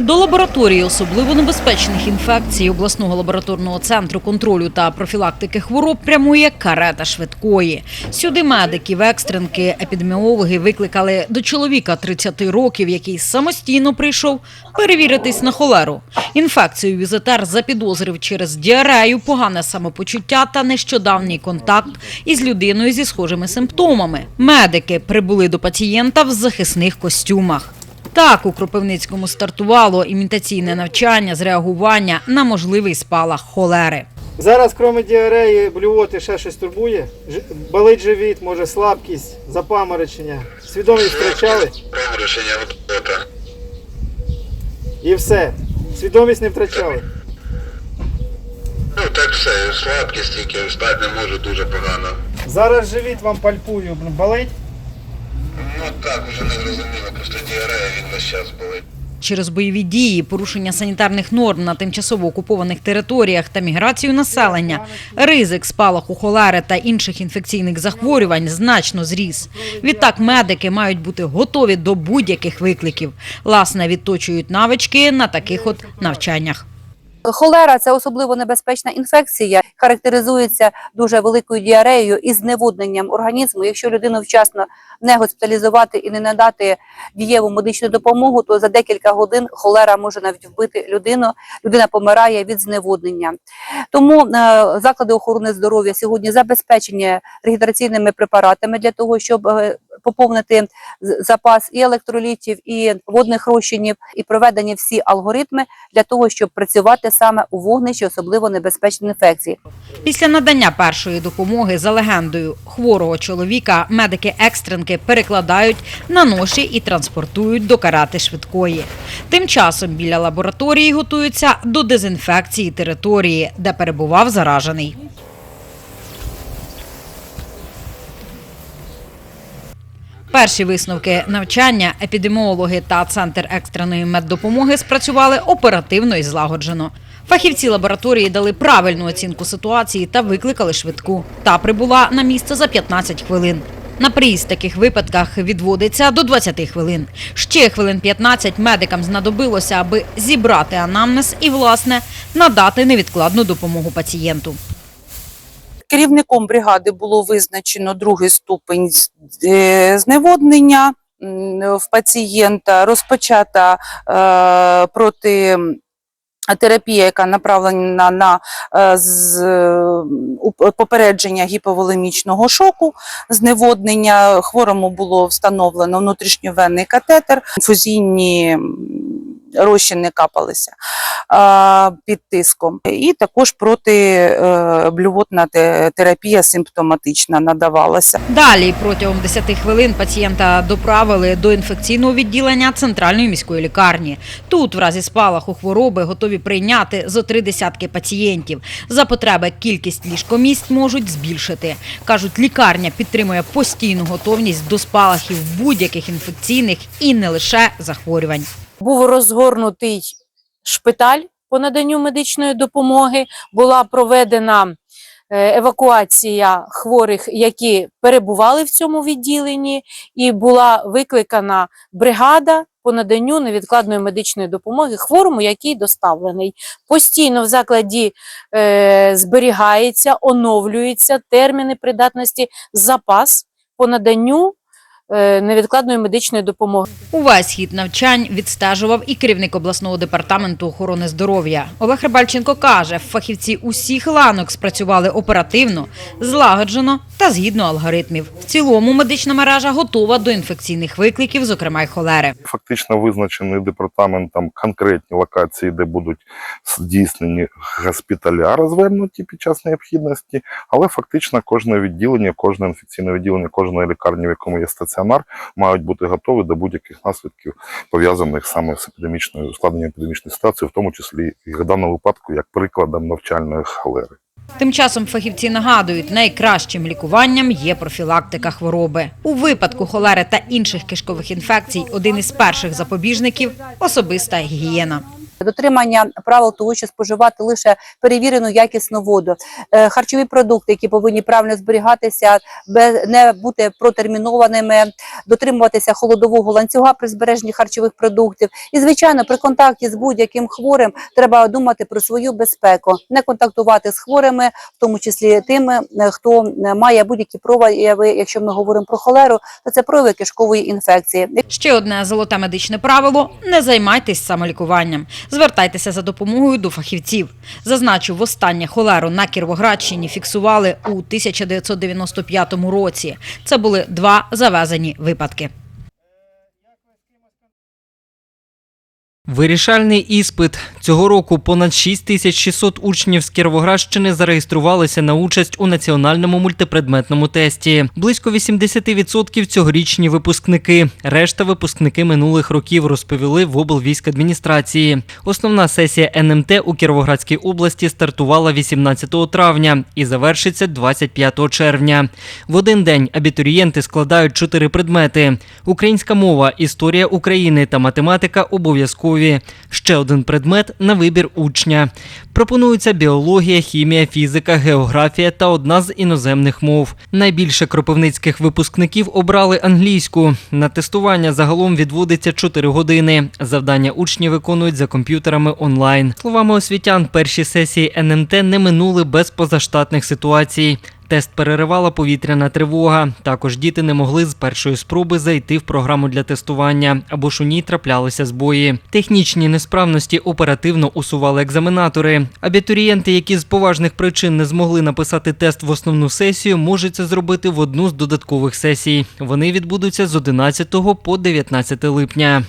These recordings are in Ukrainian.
До лабораторії особливо небезпечних інфекцій обласного лабораторного центру контролю та профілактики хвороб прямує карета швидкої. Сюди медиків, екстренки, епідеміологи викликали до чоловіка 30 років, який самостійно прийшов перевіритись на холеру. Інфекцію візитер запідозрив через діарею, погане самопочуття та нещодавній контакт із людиною зі схожими симптомами. Медики прибули до пацієнта в захисних костюмах. Так у Кропивницькому стартувало імітаційне навчання з реагування на можливий спалах холери. Зараз, крім діареї, блювоти, ще щось турбує. Болить живіт, може слабкість, запаморочення. Свідомість втрачали Паморочення готота. і все. Свідомість не втрачали. Ну так все, слабкість тільки встати не можу дуже погано. Зараз живіт вам пальпую, болить. Ну так, вже не зрозуміло, просто діарея він весь час болить. Через бойові дії, порушення санітарних норм на тимчасово окупованих територіях та міграцію населення, ризик спалаху холери та інших інфекційних захворювань значно зріс. Відтак медики мають бути готові до будь-яких викликів. Власне, відточують навички на таких от навчаннях. Холера це особливо небезпечна інфекція, характеризується дуже великою діареєю і зневодненням організму. Якщо людину вчасно не госпіталізувати і не надати дієву медичну допомогу, то за декілька годин холера може навіть вбити людину. Людина помирає від зневоднення. Тому е, заклади охорони здоров'я сьогодні забезпечені регідраційними препаратами для того, щоб е, поповнити запас і електролітів, і водних розчинів, і проведені всі алгоритми для того, щоб працювати саме у вогнищі особливо небезпечних інфекцій. Після надання першої допомоги за легендою хворого чоловіка медики-екстренки перекладають на ноші і транспортують до карати швидкої. Тим часом біля лабораторії готуються до дезінфекції території, де перебував заражений. Перші висновки навчання епідеміологи та центр екстреної меддопомоги спрацювали оперативно і злагоджено. Фахівці лабораторії дали правильну оцінку ситуації та викликали швидку. Та прибула на місце за 15 хвилин. На приїзд в таких випадках відводиться до 20 хвилин. Ще хвилин 15 медикам знадобилося, аби зібрати анамнез і, власне, надати невідкладну допомогу пацієнту. Керівником бригади було визначено другий ступень е, зневоднення в пацієнта, розпочата е, проти терапія, яка направлена на е, попередження гіповолемічного шоку, зневоднення. Хворому було встановлено внутрішньовенний катетер, інфузійні м, розчини капалися під тиском. І також протиблювотна терапія симптоматична надавалася. Далі протягом 10 хвилин пацієнта доправили до інфекційного відділення центральної міської лікарні. Тут, в разі спалаху хвороби, готові прийняти зо три десятки пацієнтів. За потреби кількість ліжкомісць можуть збільшити. кажуть, лікарня підтримує постійну готовність до спалахів будь-яких інфекційних і не лише захворювань. Був розгорнутий шпиталь по наданню медичної допомоги, була проведена е, евакуація хворих, які перебували в цьому відділенні, і була викликана бригада по наданню невідкладної медичної допомоги хворому, який доставлений. Постійно в закладі е, зберігається, оновлюється терміни придатності, запас по наданню невідкладної медичної допомоги. Увесь хід навчань відстежував і керівник обласного департаменту охорони здоров'я. Олег Рибальченко каже, фахівці усіх ланок спрацювали оперативно, злагоджено та згідно алгоритмів. В цілому медична мережа готова до інфекційних викликів, зокрема й холери. Фактично визначені департаментом конкретні локації, де будуть здійснені госпіталя розвернуті під час необхідності, але фактично кожне відділення, кожне інфекційне відділення, кожної лікарні, в якому є стаціонар, мають бути готові до будь-яких наслідків, пов'язаних саме з епідемічною складенням епідемічної ситуації, в тому числі і в даному випадку як прикладом навчальної холери. Тим часом фахівці нагадують, найкращим лікуванням є профілактика хвороби. У випадку холери та інших кишкових інфекцій один із перших запобіжників особиста гігієна. Дотримання правил того, що споживати лише перевірену якісну воду, Е, харчові продукти, які повинні правильно зберігатися, не бути протермінованими, дотримуватися холодового ланцюга при збереженні харчових продуктів. І звичайно, при контакті з будь-яким хворим треба думати про свою безпеку, не контактувати з хворими, в тому числі тими, е, хто е, має будь-які прояви. Якщо ми говоримо про холеру, то це прояви кишкової інфекції. Ще одне золоте медичне правило: не займайтесь самолікуванням. Звертайтеся за допомогою до фахівців. Зазначу, востаннє холеру на Кіровоградщині фіксували у 1995 році. Це були два завезені випадки. Вирішальний іспит. Цього року понад 6600 учнів з Кіровоградщини зареєструвалися на участь у національному мультипредметному тесті. Близько 80% цьогорічні випускники. Решта випускники минулих років розповіли в облвійськадміністрації. Основна сесія НМТ у Кіровоградській області стартувала 18 травня і завершиться 25 червня. В один день абітурієнти складають чотири предмети: українська мова, історія України та математика обов'язкові. Ще один предмет на вибір учня. Пропонуються біологія, хімія, фізика, географія та одна з іноземних мов. Найбільше кропивницьких випускників обрали англійську. На тестування загалом відводиться 4 години. Завдання учні виконують за комп'ютерами онлайн. Словами освітян, перші сесії НМТ не минули без позаштатних ситуацій. Тест переривала повітряна тривога. Також діти не могли з першої спроби зайти в програму для тестування, або ж у ній траплялися збої. Технічні несправності оперативно усували екзаменатори. Абітурієнти, які з поважних причин не змогли написати тест в основну сесію, можуть це зробити в одну з додаткових сесій. Вони відбудуться з 11 по 19 липня.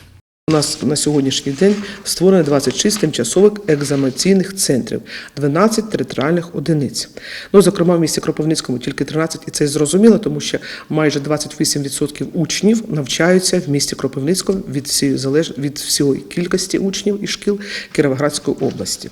У нас на сьогоднішній день створено 26 тимчасових екзаменаційних центрів, 12 територіальних одиниць. Ну, зокрема, в місті Кропивницькому тільки 13, і це зрозуміло, тому що майже 28% учнів навчаються в місті Кропивницькому від всієї залеж... від всієї кількості учнів і шкіл Кіровоградської області.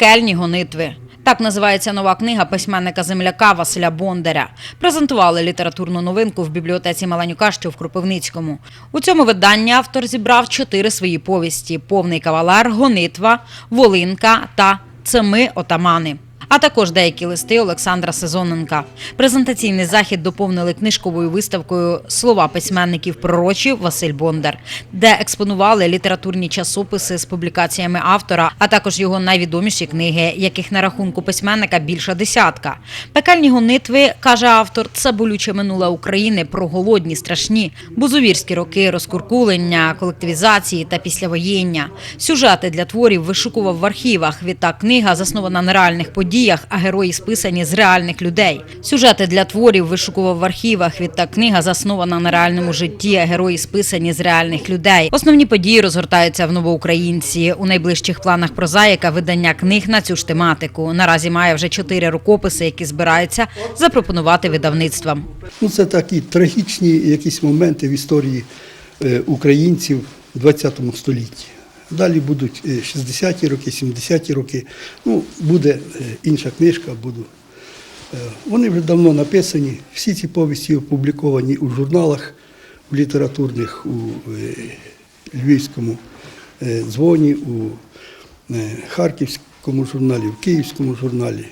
Пекельні гонитви. Так називається нова книга письменника земляка Василя Бондаря. Презентували літературну новинку в бібліотеці Маланюка, що в Кропивницькому. У цьому виданні автор зібрав чотири свої повісті: повний кавалер, гонитва, волинка та це ми отамани. А також деякі листи Олександра Сезоненка. Презентаційний захід доповнили книжковою виставкою Слова письменників пророчі Василь Бондар, де експонували літературні часописи з публікаціями автора, а також його найвідоміші книги, яких на рахунку письменника більша десятка. Пекальні гонитви, каже автор, це болюче минуле України про голодні, страшні, бузовірські роки, розкуркулення, колективізації та післявоєння. Сюжети для творів вишукував в архівах. Відтак книга заснована на реальних подіях, а герої списані з реальних людей. Сюжети для творів вишукував в архівах. Відтак книга заснована на реальному житті, а герої списані з реальних людей. Основні події розгортаються в новоукраїнці. У найближчих планах прозаїка видання книг на цю ж тематику. Наразі має вже чотири рукописи, які збирається запропонувати видавництвам. Ну, це такі трагічні якісь моменти в історії е, українців в ХХ столітті. Далі будуть е, 60-ті роки, 70-ті роки. Ну, буде е, інша книжка, буду. Е, Вони вже давно написані. Всі ці повісті опубліковані у журналах у літературних, у е, Львівському е, дзвоні, у е, Харківському журналі, в Київському журналі.